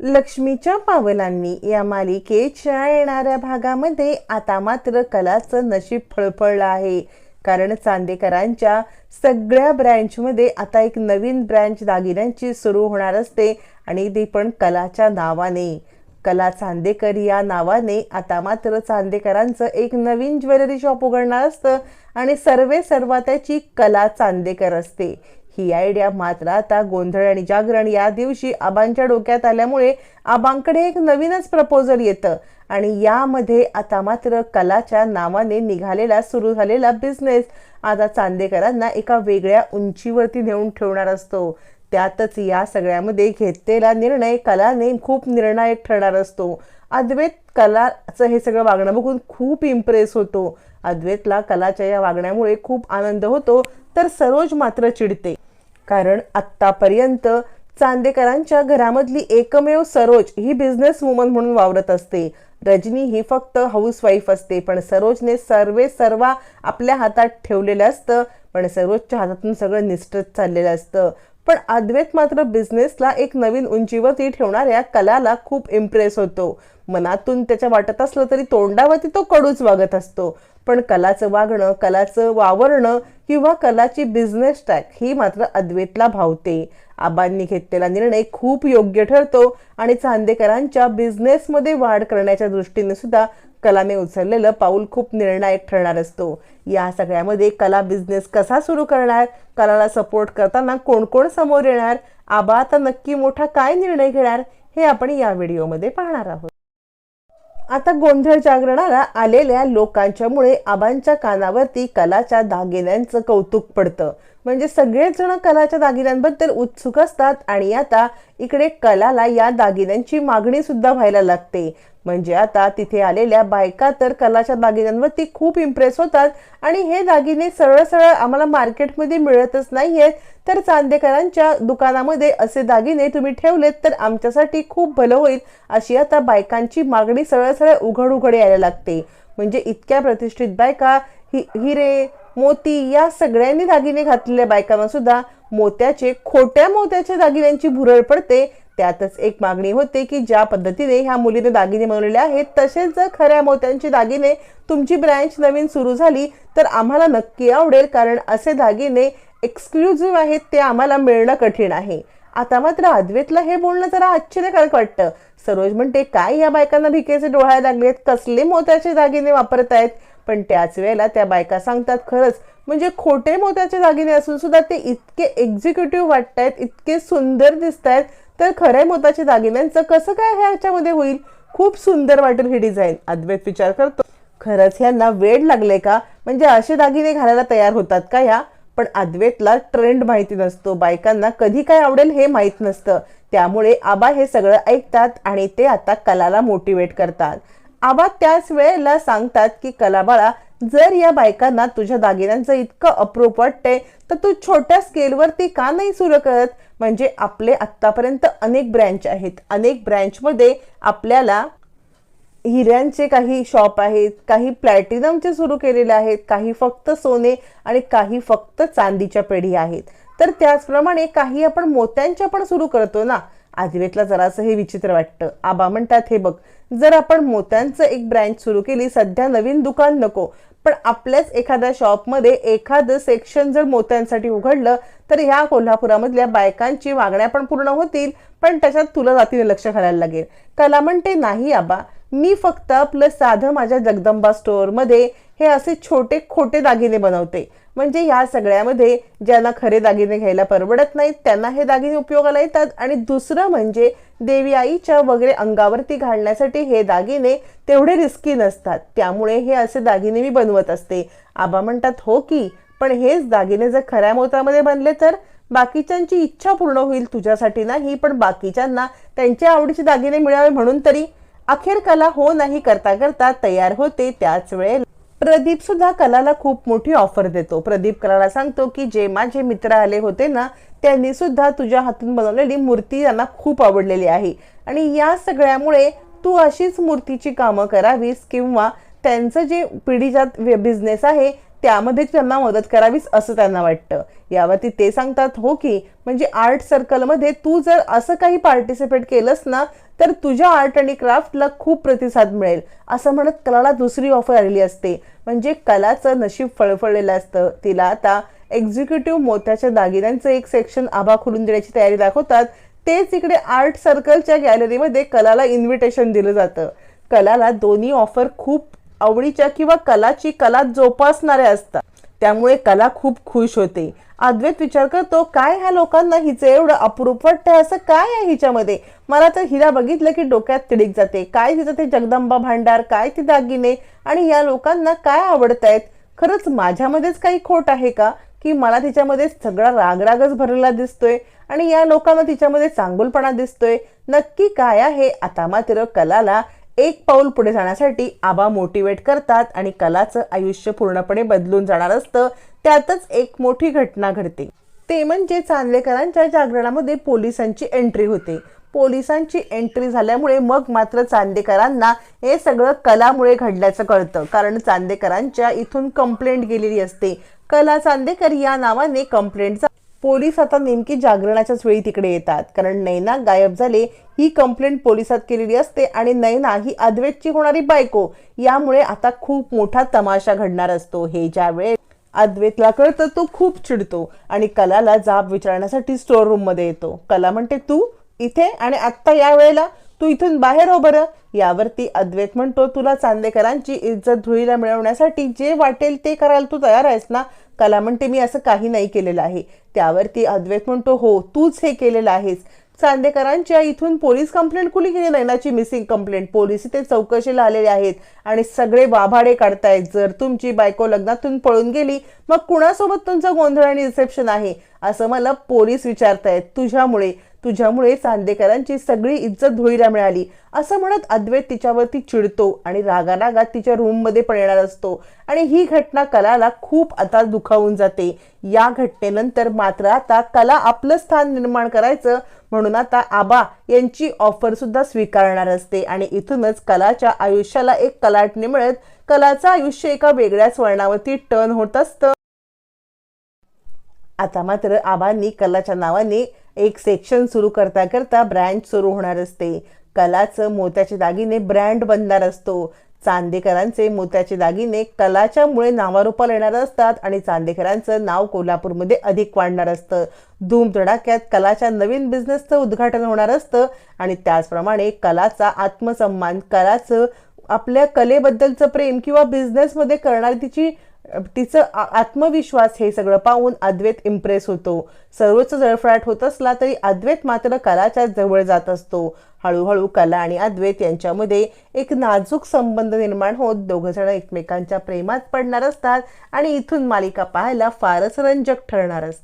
लक्ष्मीच्या पावलांनी या मालिकेच्या येणाऱ्या भागामध्ये आता मात्र कलाचं नशीब फळफळलं आहे. कारण चांदेकरांच्या सगळ्या ब्रँचमध्ये आता एक नवीन ब्रँच दागिन्यांची सुरू होणार असते आणि ती पण कलाच्या नावाने. कला चांदेकर या नावाने आता मात्र चांदेकरांचं एक नवीन ज्वेलरी शॉप उघडणार असतं आणि सर्वे सर्वा त्याची कला चांदेकर असते. ही आयडिया मात्र आता गोंधळ आणि जागरण या दिवशी आबांच्या डोक्यात आल्यामुळे आबांकडे एक नवीनच प्रपोजल येतं. आणि यामध्ये आता मात्र कलाच्या नावाने निघालेला सुरू झालेला बिझनेस आता चांदेकरांना एका वेगळ्या उंचीवरती नेऊन ठेवणार असतो. त्यातच या सगळ्यामध्ये घेतलेला निर्णय कलाने खूप निर्णायक ठरणार असतो. अद्वैत कलाचं हे सगळं वागणं बघून खूप इम्प्रेस होतो. अद्वैतला कलाच्या या वागण्यामुळे खूप आनंद होतो तर सरोज मात्र चिडते. कारण आत्तापर्यंत चांदेकरांच्या घरामधली एकमेव सरोज ही बिझनेस वुमन म्हणून वावरत असते. रजनी ही फक्त हाऊसवाईफ असते पण सरोजने सर्वे सर्वा आपल्या हातात ठेवलेलं असतं पण सरोजच्या हातातून सगळं निष्ठत चाललेलं असतं. पण अद्वैत मात्र बिझनेसला एक नवीन उंचीवरती ठेवणाऱ्या कलाला खूप इम्प्रेस होतो. मनातून त्याच्या वाटत असलं तरी तोंडावरती तो कडूच वागत असतो. पण कलाचं वागणं कलाचं वावरणं किंवा कलाची बिझनेस टॅक ही मात्र अद्वैतला भावते. आबांनी घेतलेला निर्णय खूप योग्य ठरतो आणि चांदेकरांच्या बिझनेसमध्ये वाढ करण्याच्या दृष्टीने सुद्धा कलाने उचललेलं पाऊल खूप निर्णायक ठरणार असतो. या सगळ्यामध्ये कला बिझनेस कसा सुरू करणार कलाला सपोर्ट करताना कोण कोण समोर येणार आबा आता नक्की मोठा काय निर्णय घेणार हे आपण या व्हिडिओमध्ये पाहणार आहोत. आता गोंधळ जागरणाला आलेल्या लोकांच्यामुळे आबांच्या कानावरती कलाच्या दागिन्यांचं कौतुक पडतं. म्हणजे सगळेच जण कलाच्या दागिन्यांबद्दल उत्सुक असतात आणि आता इकडे कलाला या दागिन्यांची मागणी सुद्धा व्हायला लागते. म्हणजे आता तिथे आलेल्या बायका तर कलाच्या दागिन्यांवरती खूप इम्प्रेस होतात आणि हे दागिने सरळ सरळ आम्हाला मार्केटमध्ये मिळतच नाही आहेत तर चांदेकरांच्या दुकानामध्ये असे दागिने तुम्ही ठेवलेत तर आमच्यासाठी खूप भलं होईल अशी आता बायकांची मागणी सरळ सरळ उघड उघड यायला लागते. म्हणजे इतक्या प्रतिष्ठित बायका हि हिरे मोती या सगळ्यांनी दागिने घातलेल्या बायकांना सुद्धा मोत्याचे खोट्या मोत्याच्या दागिन्यांची भुरळ पडते. त्यातच एक मागणी होते की ज्या पद्धतीने ह्या मुलीने दागिने बनवलेले आहेत तसेच जर खऱ्या मोत्यांची दागिने तुमची ब्रँच नवीन सुरू झाली तर आम्हाला नक्की आवडेल कारण असे दागिने एक्सक्लुझिव्ह आहेत ते आम्हाला मिळणं कठीण आहे. आता मात्र अद्वैतला हे बोलणं जरा आश्चर्यकारक वाटतं. सरोज म्हणते काय या बायकांना भिकेचे डोळायला लागलेत? कसले मोत्याचे दागिने वापरत आहेत? पण त्याच वेळेला त्या बायका सांगतात खरंच म्हणजे खोटे मोत्याचे दागिने असून सुद्धा ते इतके एक्झिक्युटिव्ह वाटत आहेत इतके सुंदर दिसत आहेत तर खऱ्या मोत्याचे दागिन्यांचं कसं काय ह्याच्यामध्ये होईल? खूप सुंदर वाटेल ही डिझाईन अद्वैत विचार करतो खरंच ह्यांना वेळ लागले का? म्हणजे असे दागिने घालायला तयार होतात का ह्या? पण अद्वैतला ट्रेंड माहिती नसतो. बायकांना कधी काय आवडेल हे माहीत नसतं. त्यामुळे आबा हे सगळं ऐकतात आणि ते आता कलाला मोटिवेट करतात. आबा त्याच वेळेला सांगतात की कलाबाळा जर या बायकांना तुझ्या दागिन्यांचं इतकं अप्रूप वाटतंय तर तू छोट्या स्केलवरती का नाही सुरू करत? म्हणजे आपले आत्तापर्यंत अनेक ब्रँच आहेत. अनेक ब्रँचमध्ये आपल्याला हिऱ्यांचे काही शॉप आहेत काही प्लॅटिनमचे सुरू केलेले आहेत काही फक्त सोने आणि काही फक्त चांदीच्या पेढी आहेत. तर त्याचप्रमाणे काही आपण मोत्यांच्या पण सुरू करतो ना. आदिवेतला जरासं हे विचित्र वाटतं. आबा म्हणतात हे बघ जर आपण मोत्यांचं एक ब्रँच सुरू केली सध्या नवीन दुकान नको. पण आपल्याच एखाद्या शॉपमध्ये एखादं सेक्शन जर मोत्यांसाठी उघडलं तर ह्या कोल्हापुरामधल्या बायकांची मागण्या पण पूर्ण होतील पण त्याच्यात तुला जातीने लक्ष घालायला लागेल. कला म्हणते नाही आबा. मी फक्त आपलं साधं माझ्या जगदंबा स्टोअरमध्ये हे असे छोटे खोटे दागिने बनवते. म्हणजे ह्या सगळ्यामध्ये ज्यांना खरे दागिने घ्यायला परवडत नाहीत त्यांना हे दागिने उपयोगाला येतात. आणि दुसरं म्हणजे देवी आईच्या वगैरे अंगावरती घालण्यासाठी हे दागिने तेवढे रिस्की नसतात. त्यामुळे हे असे दागिने मी बनवत असते. आबा म्हणतात हो की पण हेच दागिने जर खऱ्या मोतामध्ये बनले तर बाकीच्यांची इच्छा पूर्ण होईल तुझ्यासाठी नाही पण बाकीच्यांना त्यांच्या आवडीचे दागिने मिळावे म्हणून तरी. अखेर कला हो नाही करता करता तयार होते त्याच वेळेला. प्रदीप सुद्धा कलाला खूप मोठी ऑफर देतो. प्रदीप कलाला सांगतो की जे माझे मित्र आले होते ना त्यांनी सुद्धा तुझ्या हातून बनवलेली मूर्ती त्यांना खूप आवडलेली आहे. आणि या सगळ्यामुळे तू अशीच मूर्तीची कामं करावीस किंवा त्यांचं जे पिढीजात बिझनेस आहे त्यामध्ये त्यांना मदत करावीच असं त्यांना वाटतं. यावरती ते सांगतात हो की म्हणजे आर्ट सर्कलमध्ये तू जर असं काही पार्टिसिपेट केलंस ना तर तुझ्या आर्ट आणि क्राफ्टला खूप प्रतिसाद मिळेल. असं म्हणत कलाला दुसरी ऑफर आलेली असते. म्हणजे कलाचं नशीब फळफळलेलं असतं. तिला आता एक्झिक्युटिव्ह मोत्याच्या दागिन्यांचं एक सेक्शन आभा खोलून देण्याची तयारी दाखवतात. तेच इकडे आर्ट सर्कलच्या गॅलरीमध्ये कलाला इन्व्हिटेशन दिलं जातं. कलाला दोन्ही ऑफर खूप आवडीच्या किंवा कलाची कला जोपासणाऱ्या असतात. त्यामुळे कला खूप खुश होते. अद्वैत विचार करतो काय ह्या लोकांना हिचं एवढं अप्रूप वाटतं असं काय आहे हिच्यामध्ये? मला तर हिला बघितलं की डोक्यात तिडीक जाते. काय तिचं ते जगदंबा भांडार काय ती दागिने आणि या लोकांना काय आवडत आहेत खरंच माझ्यामध्येच काही खोट आहे का? की मला तिच्यामध्ये सगळा रागरागच भरलेला दिसतोय आणि या लोकांना तिच्यामध्ये चांगुलपणा दिसतोय? नक्की काय आहे आता मात्र कलाला एक पाऊल पुढे जाण्यासाठी आबा मोटिवेट करतात आणि कलाचं आयुष्य पूर्णपणे बदलून जाणार असतं. त्यातच एक मोठी घटना घडते. ते म्हणजे चांदलेकरांच्या जागरणामध्ये पोलिसांची एंट्री होते. पोलिसांची एंट्री झाल्यामुळे मग मात्र चांदेकरांना हे सगळं कलामुळे घडल्याचं कळतं. कारण चांदेकरांच्या इथून कंप्लेंट गेलेली असते. कला चांदेकर या नावाने कंप्लेंटचा पोलीस आता नेमकी जागरणाच्याच वेळी तिकडे येतात. कारण नैना गायब झाले ही कंप्लेंट पोलिसात केलेली असते आणि नैना ही अद्वैतची होणारी बायको. यामुळे आता खूप मोठा तमाशा घडणार असतो. हे ज्या वेळेस अद्वैतला कळतं तो खूप चिडतो आणि कलाला जाब विचारण्यासाठी स्टोर रूममध्ये येतो. कला म्हणते तू इथे आणि आत्ता या वेळेला? तू इथून बाहेर हो बरं. यावरती अद्वैत म्हणतो तुला चांदेकरांची इज्जत धुळीला मिळवण्यासाठी जे वाटेल ते करायला तू तयार आहेस ना? कला म्हणते मी असं काही नाही केलेलं आहे. त्यावरती अद्वैत म्हणतो हो तूच हे केलेलं आहेस. चांदेकरांच्या इथून पोलीस कंप्लेंट कुणी केली नैनाची मिसिंग कंप्लेंट पोलीस इथे चौकशीला आलेले आहेत आणि सगळे वाभाडे काढतायत. जर तुमची बायको लग्नातून पळून गेली मग कुणासोबत तुमचं गोंधळ आणि रिसेप्शन आहे? असं मला पोलीस विचारतायत. तुझ्यामुळे तुझ्यामुळे चांदेकरांची सगळी इज्जत धुळीला मिळाली. असं म्हणत अद्वैत तिच्यावरती चिडतो आणि रागारागात तिच्या रूममध्ये पण येणार असतो. आणि ही घटना कलाला खूप आता दुखावून जाते. या घटनेनंतर मात्र आता कला आपलं स्थान निर्माण करायचं म्हणून आता आबा यांची ऑफर सुद्धा स्वीकारणार असते. आणि इथूनच कलाच्या आयुष्याला एक कलाटणी मिळत कलाचं आयुष्य एका वेगळ्याच वळणावरती टर्न होत असतं. आता मात्र आबांनी कलाच्या नावाने एक सेक्शन सुरू करता करता ब्रँड सुरू होणार असते. कलाचं मोत्याचे दागिने ब्रँड बनणार असतो. चांदेकरांचे मोत्याचे दागिने कलाच्यामुळे नावारूपाला येणार असतात आणि चांदेकरांचं नाव कोल्हापूरमध्ये अधिक वाढणार असतं. धूम धडाक्यात कलाच्या नवीन बिझनेसचं उद्घाटन होणार असतं आणि त्याचप्रमाणे कलाचा आत्मसन्मान कलाचं आपल्या कलेबद्दलचं प्रेम किंवा बिझनेसमध्ये करणारी तिची तिचं आत्मविश्वास हे सगळं पाहून अद्वैत इम्प्रेस होतो. सर्वच जळफळाट होत असला तरी अद्वैत मात्र कलाच्या जवळ जात असतो. हळूहळू कला आणि अद्वैत यांच्यामध्ये एक नाजूक संबंध निर्माण होत दोघंजण एकमेकांच्या प्रेमात पडणार असतात आणि इथून मालिका पाहायला फारच रंजक ठरणार असतात.